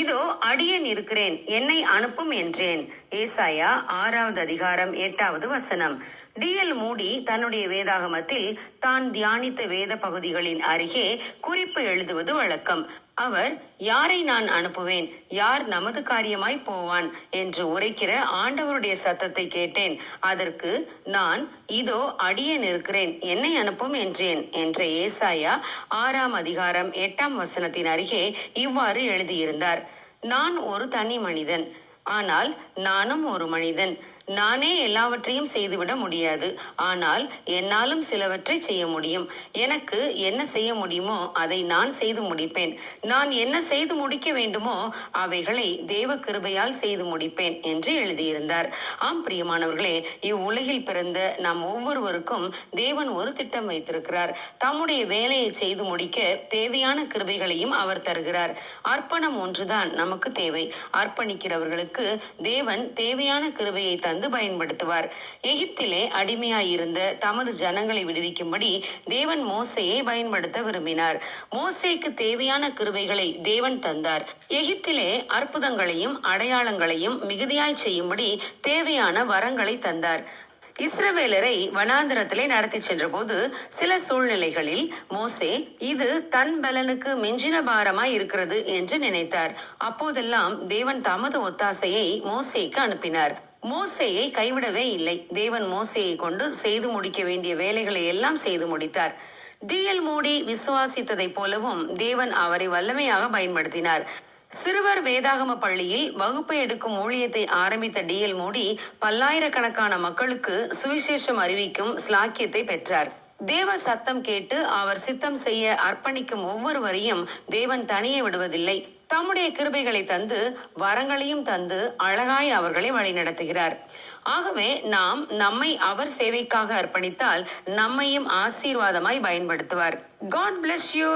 இதோ அடியேன் இருக்கிறேன் என்னை அனுப்பும் என்றேன். ஏசாயா ஆறாவது அதிகாரம் எட்டாவது வசனம். டிஎல் மூடி தன்னுடைய வேதாகமத்தில் தான் தியானித்த வேத பகுதிகளின் அருகே குறிப்பு எழுதுவது வழக்கம். அவர் யாரை நான் அனுப்புவேன்? யார் நமது காரியமாய் போவான்? என்று உரைக்கிற ஆண்டவருடைய சத்தத்தை கேட்டேன். அதற்கு நான் இதோ அடியேன் இருக்கிறேன். என்னை அனுப்பும் என்றேன் என்ற ஏசாயா ஆறாம் அதிகாரம் எட்டாம் வசனத்தின் அருகே இவ்வாறு எழுதியிருந்தார். நான் ஒரு தனி மனிதன். ஆனால் நானும் ஒரு மனிதன். நானே எல்லாவற்றையும் செய்துவிட முடியாது. ஆனால் என்னாலும் சிலவற்றை செய்ய முடியும். எனக்கு என்ன செய்ய முடியுமோ அதை நான் செய்து முடிப்பேன். நான் என்ன செய்து முடிக்க வேண்டுமோ அவைகளை தேவ கிருபையால் செய்து முடிப்பேன் என்று எழுதியிருந்தார். ஆம் பிரியமானவர்களே இவ்வுலகில் பிறந்த நாம் ஒவ்வொருவருக்கும் தேவன் ஒரு திட்டம் வைத்திருக்கிறார். தம்முடைய வேலையை செய்து முடிக்க தேவையான கிருபைகளையும் அவர் தருகிறார். அர்ப்பணம் ஒன்றுதான் நமக்கு தேவை. அர்ப்பணிக்கிறவர்களுக்கு தேவன் தேவையான கிருபையை தந்து பயன்படுத்துவார். எகிப்திலே அடிமையாயிருந்த தமது ஜனங்களை விடுவிக்கும்படி தேவன் மோசையை பயன்படுத்த விரும்பினார். மோசைக்கு தேவையான கிருவைகளை தேவன் தந்தார். எகிப்திலே அற்புதங்களையும் அடையாளங்களையும் மிகுதியாய் செய்யும்படி தேவையான வரங்களை தந்தார். இஸ்ரவேலரை வனாந்திரத்திலே நடத்தி சென்ற போது சில சூழ்நிலைகளில் மோசே இது தன் பலனுக்கு மிஞ்சின பாரமாய் இருக்கிறது என்று நினைத்தார். அப்போதெல்லாம் தேவன் தமது ஒத்தாசையை மோசேக்கு அனுப்பினார். மோசேயை கைவிடவே இல்லை. தேவன் மோசேயை கொண்டு செய்து முடிக்க வேண்டிய வேலைகளை எல்லாம் செய்து முடித்தார். டிஎல் மூடி விசுவாசித்ததைப் போலவும் தேவன் அவரை வல்லமையாக பயன்படுத்தினார். சிறுவர் வேதாகம பள்ளியில் வகுப்பு எடுக்கும் ஊழியத்தை ஆரம்பித்த டிஎல் மோடி பல்லாயிரக்கணக்கான மக்களுக்கு சுவிசேஷம் அறிவிக்கும் ஸ்லாக்கியத்தை பெற்றார். தேவ சத்தம் கேட்டு அவர் சித்தம் செய்ய அர்ப்பணிக்கும் ஒவ்வொருவரையும் தேவன் தனியே விடுவதில்லை. தம்முடைய கிருபைகளை தந்து வரங்களையும் தந்து அழகாய் அவர்களை வழிநடத்துகிறார். ஆகவே நாம் நம்மை அவர் சேவைக்காக அர்ப்பணித்தால் நம்மையும் ஆசீர்வாதமாய் பயன்படுத்துவார். God bless you